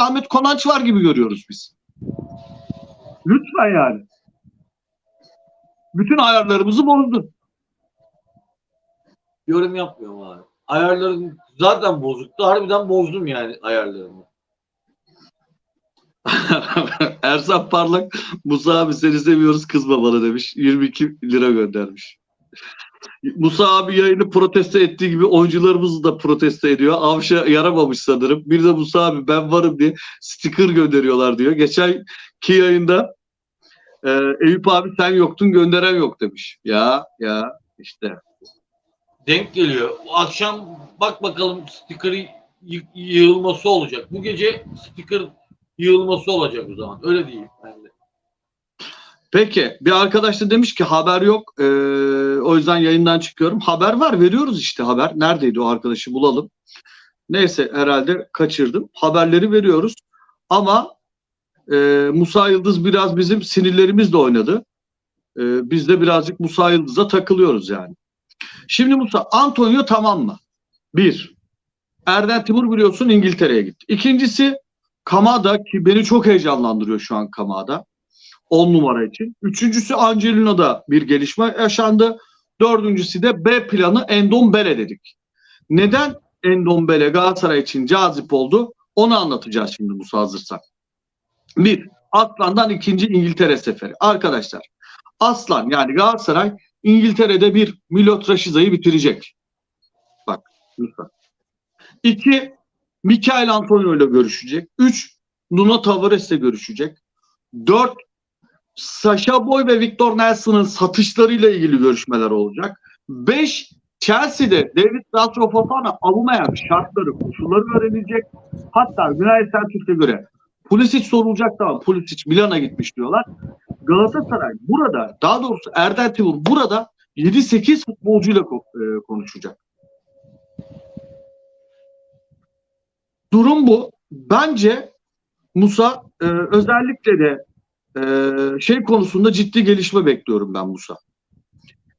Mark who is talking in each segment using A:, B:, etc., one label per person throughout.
A: Ahmet Konanç var gibi görüyoruz biz. Lütfen yani. Bütün ayarlarımızı bozdu.
B: Yorum yapmıyorum abi. Ayarlarım zaten bozuktu. Harbiden bozdum yani ayarlarımı.
A: Ersan Parlak Musa abi seni seviyoruz kızma bana demiş. 22 lira göndermiş. Musa abi yayını protesto ettiği gibi oyuncularımızı da protesto ediyor. Avşa yaramamış sanırım. Bir de Musa abi ben varım diye sticker gönderiyorlar diyor. Geçen ki yayında e, Eyüp abi sen yoktun gönderen yok demiş. Ya ya işte.
B: Denk geliyor. Akşam bak bakalım sticker yı- yığılması olacak. Bu gece sticker yığılması olacak o zaman. Öyle değil. De.
A: Peki bir arkadaş da demiş ki haber yok. Ee, o yüzden yayından çıkıyorum. Haber var veriyoruz işte haber. Neredeydi o arkadaşı bulalım. Neyse herhalde kaçırdım. Haberleri veriyoruz. Ama e, Musa Yıldız biraz bizim sinirlerimizle oynadı. E, biz de birazcık Musa Yıldız'a takılıyoruz yani. Şimdi Musa Antonio tamam mı? Bir. Erden Timur biliyorsun İngiltere'ye gitti. İkincisi Kamada ki beni çok heyecanlandırıyor şu an Kamada. 10 numara için. Üçüncüsü Angelino'da bir gelişme yaşandı. Dördüncüsü de B planı Endombele dedik. Neden Endombele Galatasaray için cazip oldu? Onu anlatacağız şimdi Musa hazırsak. Bir, Aslan'dan ikinci İngiltere seferi. Arkadaşlar Aslan yani Galatasaray İngiltere'de bir Milot Raşiza'yı bitirecek. Bak lütfen. İki, Mikael Antonio ile görüşecek. Üç, Nuno Tavares'le görüşecek. Dört, Sasha Boy ve Victor Nelson'ın satışlarıyla ilgili görüşmeler olacak. 5. Chelsea'de David Rastro Fofana alınmayan şartları, koşulları öğrenilecek. Hatta Günay Selçuk'a göre Pulisic sorulacak ama Pulisic Milan'a gitmiş diyorlar. Galatasaray burada, daha doğrusu Erdem Timur burada 7-8 futbolcuyla e, konuşacak. Durum bu. Bence Musa e, özellikle de ee, şey konusunda ciddi gelişme bekliyorum ben Musa.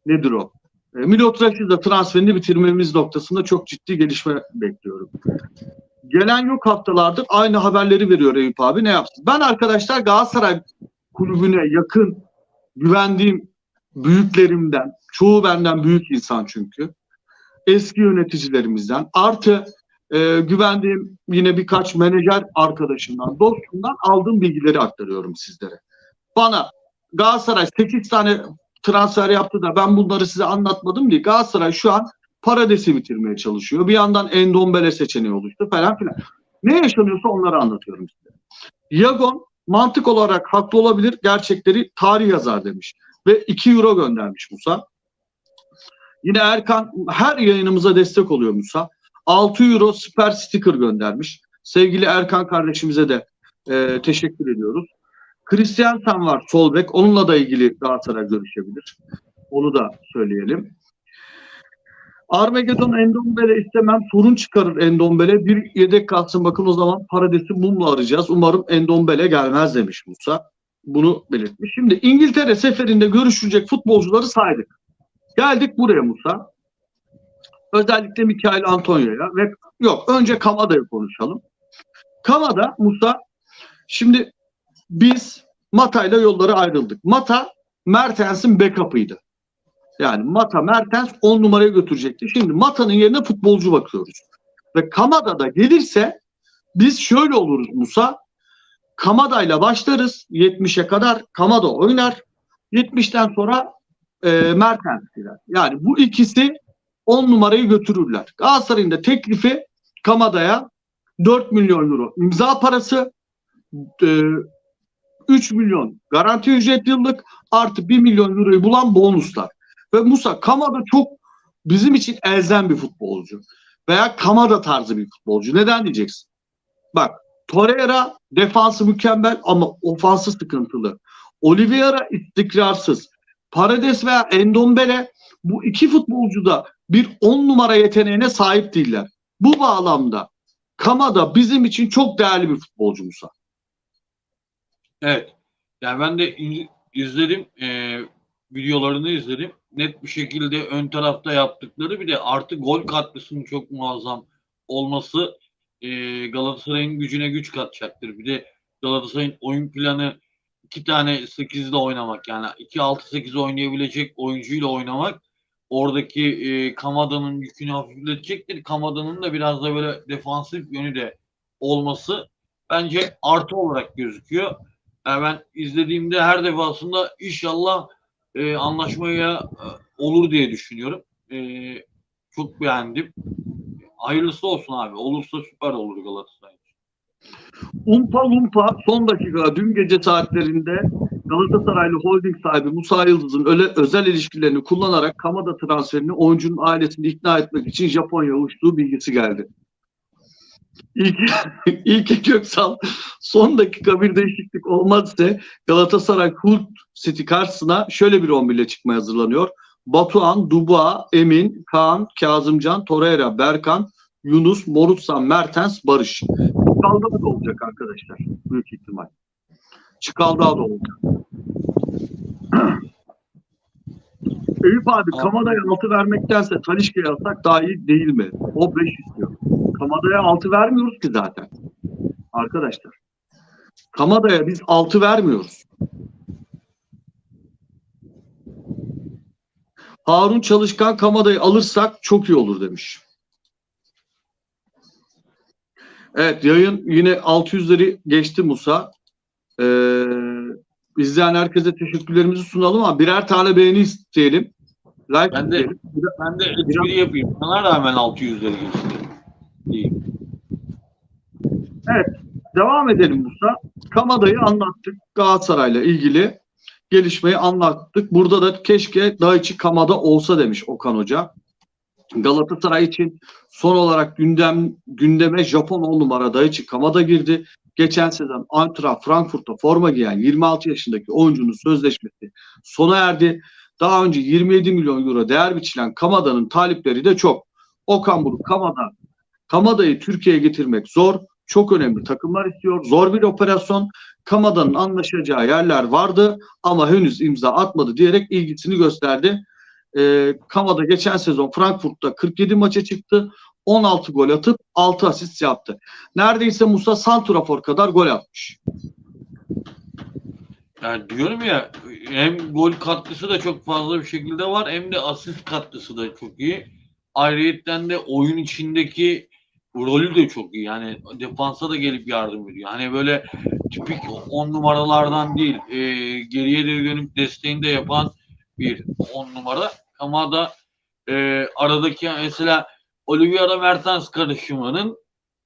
A: Nedir o? E, Milot Rashica transferini bitirmemiz noktasında çok ciddi gelişme bekliyorum. Gelen yok haftalardır aynı haberleri veriyor Eyüp abi ne yapsın? Ben arkadaşlar Galatasaray kulübüne yakın güvendiğim büyüklerimden, çoğu benden büyük insan çünkü. Eski yöneticilerimizden artı e, güvendiğim yine birkaç menajer arkadaşımdan, dostumdan aldığım bilgileri aktarıyorum sizlere. Bana Galatasaray 8 tane transfer yaptı da ben bunları size anlatmadım diye Galatasaray şu an Parades'i bitirmeye çalışıyor. Bir yandan Endombele seçeneği oluştu falan filan. Ne yaşanıyorsa onları anlatıyorum size. Yagon mantık olarak haklı olabilir. Gerçekleri tarih yazar demiş. Ve 2 euro göndermiş Musa. Yine Erkan her yayınımıza destek oluyor Musa. 6 euro süper sticker göndermiş. Sevgili Erkan kardeşimize de e, teşekkür ediyoruz. Christiansen var sol bek. Onunla da ilgili Galatasaray görüşebilir. Onu da söyleyelim. Armageddon Endombele istemem. Sorun çıkarır Endombele. Bir yedek kalsın bakın o zaman Parades'i mumla arayacağız. Umarım Endombele gelmez demiş Musa. Bunu belirtmiş. Şimdi İngiltere seferinde görüşülecek futbolcuları saydık. Geldik buraya Musa. Özellikle Mikael Antonio'ya ve yok önce Kamada'yı konuşalım. Kamada Musa şimdi biz Mata'yla yolları ayrıldık. Mata Mertens'in backup'ıydı. Yani Mata Mertens 10 numaraya götürecekti. Şimdi Mata'nın yerine futbolcu bakıyoruz. Ve Kamada da gelirse biz şöyle oluruz Musa. Kamada'yla başlarız 70'e kadar. Kamada oynar. 70'ten sonra e, Mertens girer. Yani bu ikisi 10 numarayı götürürler. Galatasaray'ın da teklifi Kamada'ya 4 milyon euro imza parası e, 3 milyon garanti ücret yıllık artı 1 milyon euroyu bulan bonuslar. Ve Musa Kamada çok bizim için elzem bir futbolcu. Veya Kamada tarzı bir futbolcu. Neden diyeceksin? Bak Torreira defansı mükemmel ama ofansı sıkıntılı. Oliveira istikrarsız. Paredes veya Endombele bu iki futbolcu da bir 10 numara yeteneğine sahip değiller. Bu bağlamda Kamada bizim için çok değerli bir futbolcu Musa.
B: Evet. Yani ben de izledim. e, videolarını izledim. Net bir şekilde ön tarafta yaptıkları bir de artı gol katkısının çok muazzam olması e, Galatasaray'ın gücüne güç katacaktır. Bir de Galatasaray'ın oyun planı iki tane 8'de oynamak yani 2-6-8 oynayabilecek oyuncuyla oynamak oradaki e, Kamada'nın yükünü hafifletecektir. Kamada'nın da biraz da böyle defansif yönü de olması bence artı olarak gözüküyor. Yani ben izlediğimde her defasında inşallah e, anlaşmaya e, olur diye düşünüyorum. E, çok beğendim. Hayırlısı olsun abi. Olursa süper olur Galatasaray.
A: Umpa Lumpa son dakika dün gece saatlerinde Galatasaraylı holding sahibi Musa Yıldız'ın öyle özel ilişkilerini kullanarak Kamada transferini oyuncunun ailesini ikna etmek için Japonya uçtuğu bilgisi geldi. İlk, ilk Köksal son dakika bir değişiklik olmazsa Galatasaray Hult City karşısına şöyle bir 11 ile çıkmaya hazırlanıyor. Batuhan, Duba, Emin, Kaan, Kazımcan, Torreira, Berkan, Yunus, Morutsan, Mertens, Barış. Çıkalda da olacak arkadaşlar. Büyük ihtimal. Çıkalda da olacak. Eyüp abi Kamada'ya 6 vermektense Talişka'ya alsak daha iyi değil mi? O 5 istiyor. Kamada'ya 6 vermiyoruz ki zaten. Arkadaşlar. Kamada'ya biz 6 vermiyoruz. Harun Çalışkan Kamada'yı alırsak çok iyi olur demiş. Evet yayın yine 600'leri geçti Musa. Ee, izleyen herkese teşekkürlerimizi sunalım ama birer tane beğeni isteyelim. Like
B: Ben de-
A: isteyelim.
B: Ben de espri yapayım. Sana rağmen 600'leri geçti. İyi.
A: Devam edelim Musa. Kamada'yı anlattık. Galatasaray'la ilgili gelişmeyi anlattık. Burada da keşke Daichi Kamada olsa demiş Okan Hoca. Galatasaray için son olarak gündem gündeme Japon 10 numara Daichi Kamada girdi. Geçen sezon Eintracht Frankfurt'ta forma giyen 26 yaşındaki oyuncunun sözleşmesi sona erdi. Daha önce 27 milyon euro değer biçilen Kamada'nın talipleri de çok. Okan Buruk Kamada Kamada'yı Türkiye'ye getirmek zor. Çok önemli takımlar istiyor. Zor bir operasyon. Kamada'nın anlaşacağı yerler vardı ama henüz imza atmadı diyerek ilgisini gösterdi. Ee, Kamada geçen sezon Frankfurt'ta 47 maça çıktı. 16 gol atıp 6 asist yaptı. Neredeyse Musa Santrafor kadar gol atmış.
B: Yani diyorum ya hem gol katkısı da çok fazla bir şekilde var hem de asist katkısı da çok iyi. Ayrıyetten de oyun içindeki rolü de çok iyi. Yani defansa da gelip yardım ediyor. Hani böyle tipik on numaralardan değil e, geriye de dönüp desteğini de yapan bir on numara. Ama da e, aradaki mesela Oliveira Mertens karışımının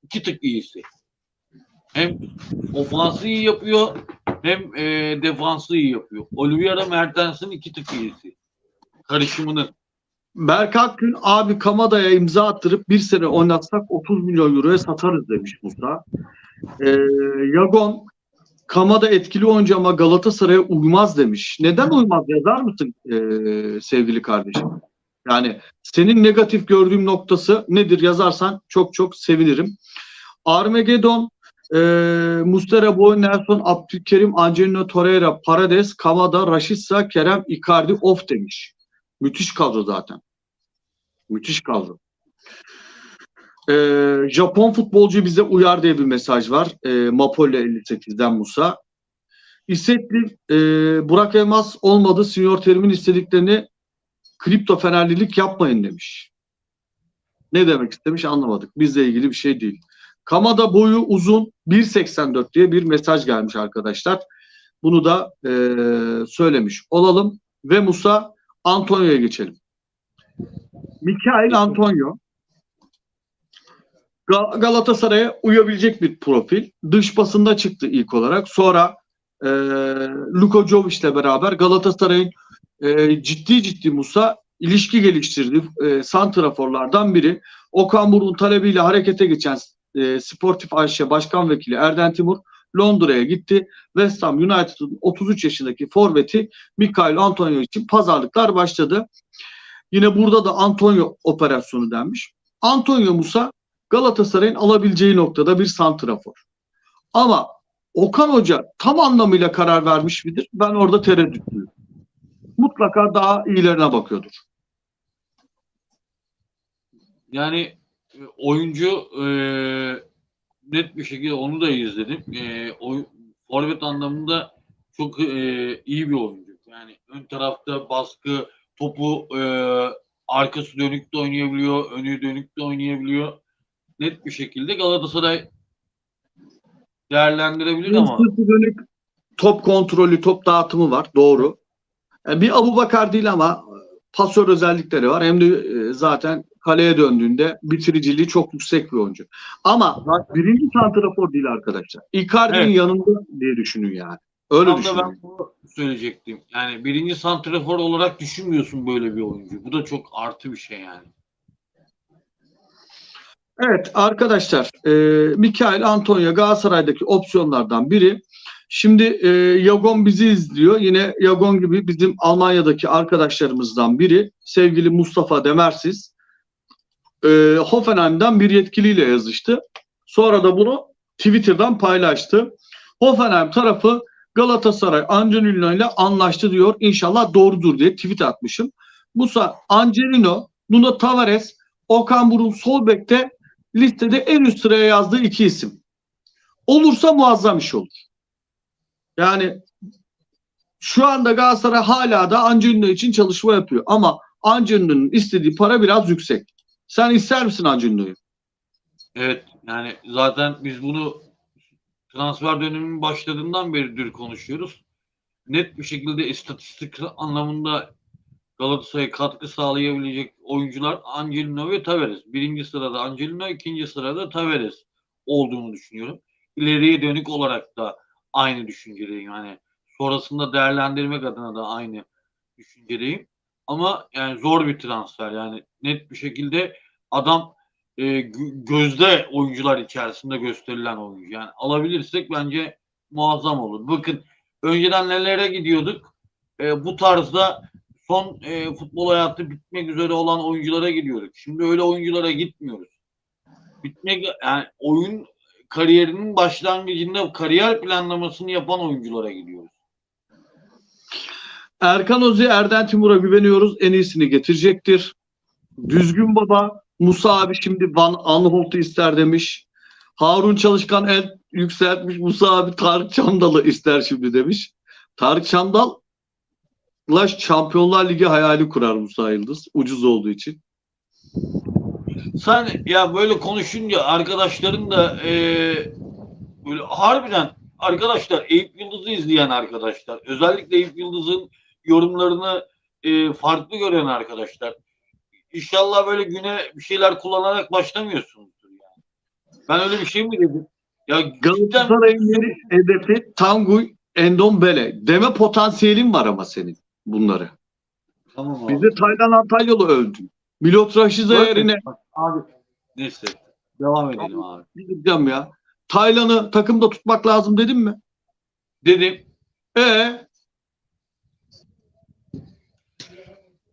B: iki tık iyisi. Hem ofansı iyi yapıyor hem e, defansı iyi yapıyor. Oliveira Mertens'in iki tık iyisi. Karışımının.
A: Berk Akgün abi Kamada'ya imza attırıp bir sene oynatsak 30 milyon euroya satarız demiş Musa. Ee, Yagon Kamada etkili oyuncu ama Galatasaray'a uymaz demiş. Neden uymaz yazar mısın ee, sevgili kardeşim? Yani senin negatif gördüğüm noktası nedir yazarsan çok çok sevinirim. Armageddon, e, Mustera Boy, Nelson, Abdülkerim, Angelino Torreira, Parades, Kamada, Raşitsa, Kerem, Icardi, off demiş. Müthiş kadro zaten. Müthiş kadro. Ee, Japon futbolcu bize uyar diye bir mesaj var. Ee, Mapole 58'den Musa. İstekli e, Burak Elmas olmadı. Senior Terim'in istediklerini kripto fenerlilik yapmayın demiş. Ne demek istemiş anlamadık. Bizle ilgili bir şey değil. Kamada boyu uzun 1.84 diye bir mesaj gelmiş arkadaşlar. Bunu da e, söylemiş olalım. Ve Musa Antonio'ya geçelim. Mikael Antonio Ga- Galatasaray'a uyabilecek bir profil. Dış basında çıktı ilk olarak. Sonra e, Luka Jovic'le beraber Galatasaray'ın e, ciddi ciddi Musa ilişki geliştirdi. E, santraforlardan biri. Okan Buruk'un talebiyle harekete geçen e, Sportif Ayşe Başkan Vekili Erden Timur Londra'ya gitti. West Ham United'ın 33 yaşındaki forveti Mikael Antonio için pazarlıklar başladı. Yine burada da Antonio operasyonu denmiş. Antonio Musa Galatasaray'ın alabileceği noktada bir santrafor. Ama Okan Hoca tam anlamıyla karar vermiş midir? Ben orada tereddütlüyüm. Mutlaka daha iyilerine bakıyordur.
B: Yani e, oyuncu e, net bir şekilde onu da izledim. E, o forvet anlamında çok e, iyi bir oyuncu. Yani ön tarafta baskı, topu e, arkası dönük de oynayabiliyor, önü dönük de oynayabiliyor. Net bir şekilde Galatasaray değerlendirebilir ama
A: Sırtı dönük top kontrolü, top dağıtımı var. Doğru. E, Bir Abu Bakar değil ama pasör özellikleri var. Hem de e, zaten kaleye döndüğünde bitiriciliği çok yüksek bir oyuncu. Ama birinci santrafor değil arkadaşlar. Icardi'nin
B: Evet.
A: yanında diye düşünün yani. Öyle düşünün.
B: ben bunu söyleyecektim. Yani birinci santrafor olarak düşünmüyorsun böyle bir oyuncu. Bu da çok artı bir şey yani.
A: Evet arkadaşlar e, Mikael Antonio Galatasaray'daki opsiyonlardan biri. Şimdi e, Yagon bizi izliyor. Yine Yagon gibi bizim Almanya'daki arkadaşlarımızdan biri sevgili Mustafa Demersiz. E, Hoffenheim'den bir yetkiliyle yazıştı. Sonra da bunu Twitter'dan paylaştı. Hoffenheim tarafı Galatasaray Angelino ile anlaştı diyor. İnşallah doğrudur diye tweet atmışım. Musa Angelino, Nuno Tavares, Okan Burun sol bekte listede en üst sıraya yazdığı iki isim. Olursa muazzam iş olur. Yani şu anda Galatasaray hala da Angelino için çalışma yapıyor. Ama Angelino'nun istediği para biraz yüksek. Sen ister misin Angelino'yu?
B: Evet yani zaten biz bunu transfer döneminin başladığından beridir konuşuyoruz. Net bir şekilde istatistik anlamında Galatasaray'a katkı sağlayabilecek oyuncular Angelino ve Tavares. Birinci sırada Angelino, ikinci sırada Tavares olduğunu düşünüyorum. İleriye dönük olarak da aynı düşüncedeyim. Yani sonrasında değerlendirmek adına da aynı düşüncedeyim. Ama yani zor bir transfer. Yani net bir şekilde adam e, gö- gözde oyuncular içerisinde gösterilen oyuncu. Yani alabilirsek bence muazzam olur. Bakın önceden nelere gidiyorduk? E, bu tarzda son e, futbol hayatı bitmek üzere olan oyunculara gidiyorduk. Şimdi öyle oyunculara gitmiyoruz. Bitmek yani oyun kariyerinin başlangıcında kariyer planlamasını yapan oyunculara gidiyoruz.
A: Erkan Ozi, Erden Timur'a güveniyoruz. En iyisini getirecektir. Düzgün baba. Musa abi şimdi Van Aanholt'u ister demiş. Harun Çalışkan el yükseltmiş. Musa abi Tarık Çamdal'ı ister şimdi demiş. Tarık Çamdal'la Şampiyonlar Ligi hayali kurar Musa Yıldız. Ucuz olduğu için.
B: Sen ya böyle konuşunca arkadaşların da e, böyle harbiden arkadaşlar Eyüp Yıldız'ı izleyen arkadaşlar özellikle Eyüp Yıldız'ın yorumlarını e, farklı gören arkadaşlar İnşallah böyle güne bir şeyler kullanarak başlamıyorsunuzdur yani. Ben öyle bir şey mi dedim? Ya
A: Galatasaray'ın yeni hedefi Tanguy Endombele. Deme potansiyelin var ama senin bunları.
B: tamam abi.
A: Bizde Taylan Antalyalı öldün. Milot Raşiza yerine
B: abi neyse devam edelim abi.
A: gideceğim ya. Taylan'ı takımda tutmak lazım dedim mi?
B: Dedim
A: E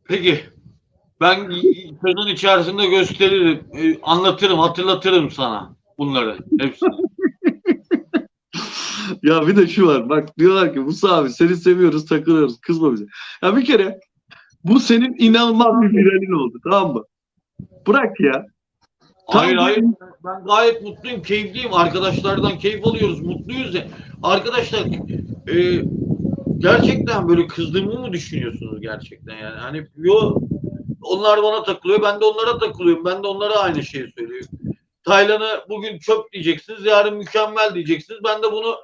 B: Peki. Ben sezon içerisinde gösteririm, e, anlatırım, hatırlatırım sana bunları hepsini.
A: ya bir de şu var. Bak diyorlar ki Musa abi seni seviyoruz takılıyoruz. Kızma bize. Ya bir kere bu senin inanılmaz bir viralin oldu. Tamam mı? Bırak ya.
B: hayır
A: Tam-
B: hayır ben gayet mutluyum, keyifliyim. Arkadaşlardan keyif alıyoruz, mutluyuz ya. Arkadaşlar e, gerçekten böyle kızdığımı mı düşünüyorsunuz gerçekten yani? Hani yo onlar bana takılıyor, ben de onlara takılıyorum. Ben de onlara aynı şeyi söylüyorum. Taylan'ı bugün çöp diyeceksiniz, yarın mükemmel diyeceksiniz. Ben de bunu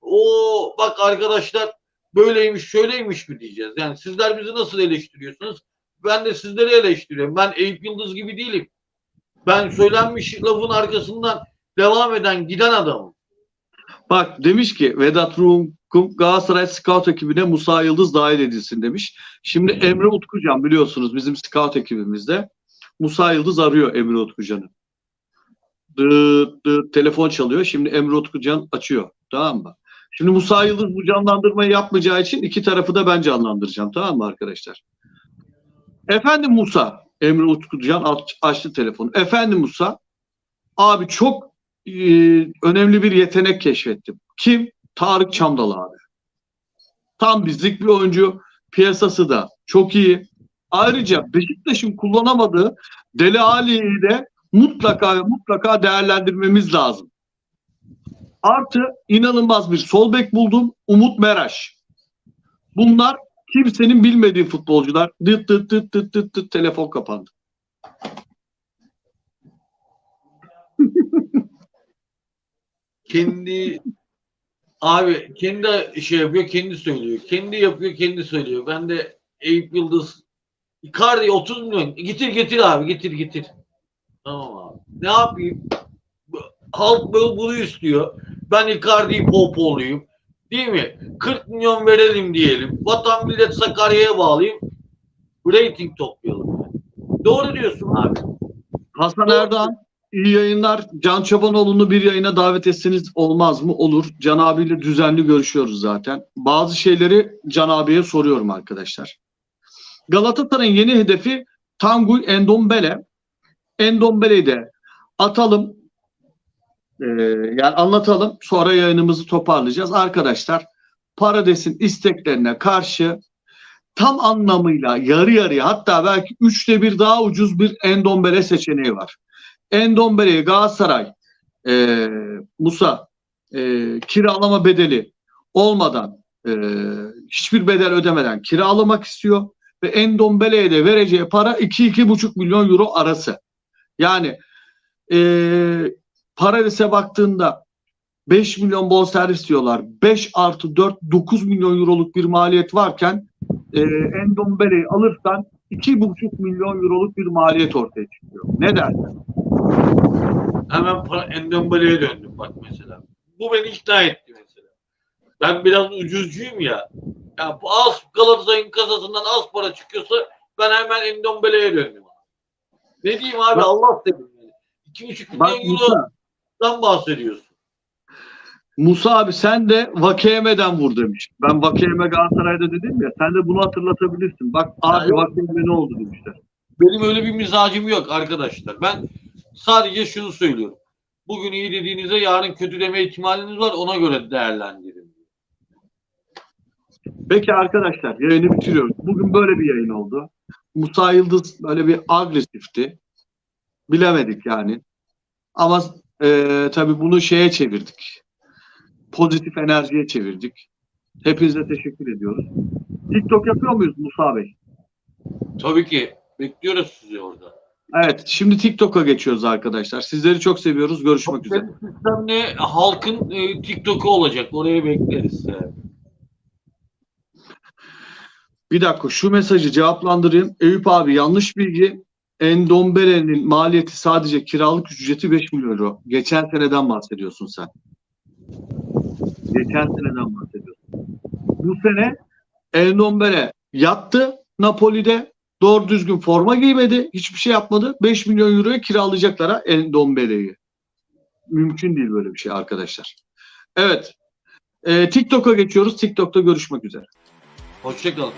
B: o bak arkadaşlar böyleymiş, şöyleymiş mi diyeceğiz. Yani sizler bizi nasıl eleştiriyorsunuz? Ben de sizleri eleştiriyorum. Ben Eyüp Yıldız gibi değilim. Ben söylenmiş lafın arkasından devam eden, giden adamım.
A: Bak demiş ki Vedat Rumkum Galatasaray Scout ekibine Musa Yıldız dahil edilsin demiş. Şimdi Emre Utkucan biliyorsunuz bizim Scout ekibimizde. Musa Yıldız arıyor Emre Utkucan'ı. Telefon çalıyor. Şimdi Emre Utkucan açıyor. Tamam mı? Şimdi Musa Yıldız bu canlandırmayı yapmayacağı için iki tarafı da ben canlandıracağım. Tamam mı arkadaşlar? Efendim Musa. Emre Utkucan aç- açtı telefonu. Efendim Musa. Abi çok e, önemli bir yetenek keşfettim. Kim? Tarık Çamdal abi. Tam bizlik bir oyuncu. Piyasası da çok iyi. Ayrıca Beşiktaş'ın kullanamadığı Dele Ali'yi de mutlaka ve mutlaka değerlendirmemiz lazım. Artı inanılmaz bir sol bek buldum. Umut Meraş. Bunlar kimsenin bilmediği futbolcular. Dıt dıt dıt dıt dıt dıt telefon kapandı.
B: kendi abi kendi şey yapıyor kendi söylüyor. Kendi yapıyor kendi söylüyor. Ben de Eyüp Yıldız Icardi 30 milyon getir getir abi getir getir. Tamam abi. Ne yapayım? Halk bunu istiyor. Ben Icardi'yi pohpohlayayım. Değil mi? 40 milyon verelim diyelim. Vatan millet Sakarya'ya bağlayayım. Rating toplayalım. Doğru diyorsun abi.
A: Hasan Erdoğan iyi yayınlar. Can Çobanoğlu'nu bir yayına davet etseniz olmaz mı? Olur. Can abiyle düzenli görüşüyoruz zaten. Bazı şeyleri Can abiye soruyorum arkadaşlar. Galatasaray'ın yeni hedefi Tanguy Endombele. Endombele'yi de atalım. Ee, yani anlatalım. Sonra yayınımızı toparlayacağız. Arkadaşlar Parades'in isteklerine karşı tam anlamıyla yarı yarıya hatta belki üçte bir daha ucuz bir Endombele seçeneği var. Endombele'yi Galatasaray e, Musa e, kiralama bedeli olmadan e, hiçbir bedel ödemeden kiralamak istiyor ve Endombele'ye de vereceği para 2-2,5 milyon euro arası. Yani e, Parades'e baktığında 5 milyon bonservis diyorlar. 5 artı 4 9 milyon euroluk bir maliyet varken e, Endombele'yi alırsan 2,5 milyon euroluk bir maliyet ortaya çıkıyor. Ne dersin?
B: Hemen Endombele'ye döndüm bak mesela. Bu beni ikna etti mesela. Ben biraz ucuzcuyum ya. Ya bu az Galatasaray'ın kasasından az para çıkıyorsa ben hemen Endombele'ye döndüm. Ne diyeyim abi
A: Bak-
B: Allah dedim. Yani. 2,5
A: Bak
B: milyon Eurodan bahsediyorsun.
A: Musa abi sen de Vakeyeme'den vur demiş. Ben Vakeyeme Galatasaray'da dedim ya sen de bunu hatırlatabilirsin. Bak abi. Vakeyeme ne oldu demişler.
B: Benim öyle bir mizacım yok arkadaşlar. Ben sadece şunu söylüyorum. Bugün iyi dediğinize yarın kötü deme ihtimaliniz var ona göre değerlendirin.
A: Peki arkadaşlar yayını bitiriyoruz. Bugün böyle bir yayın oldu. Musa Yıldız böyle bir agresifti. Bilemedik yani. Ama e, tabii bunu şeye çevirdik. Pozitif enerjiye çevirdik. Hepinize teşekkür ediyoruz. TikTok yapıyor muyuz Musa Bey?
B: Tabii ki bekliyoruz sizi orada.
A: Evet, şimdi TikTok'a geçiyoruz arkadaşlar. Sizleri çok seviyoruz. Görüşmek üzere.
B: Benim sistem ne? Halkın e, TikTok'u olacak. Oraya bekleriz. Yani.
A: Bir dakika şu mesajı cevaplandırayım. Eyüp abi yanlış bilgi. Endombele'nin maliyeti sadece kiralık ücreti 5 milyon euro. Geçen seneden bahsediyorsun sen. Geçen seneden bahsediyorsun. Bu sene Endombele yattı Napoli'de. Doğru düzgün forma giymedi. Hiçbir şey yapmadı. 5 milyon euroya kiralayacaklara Endombele'yi. Mümkün değil böyle bir şey arkadaşlar. Evet. Ee, TikTok'a geçiyoruz. TikTok'ta görüşmek üzere.
B: Hoşçakalın.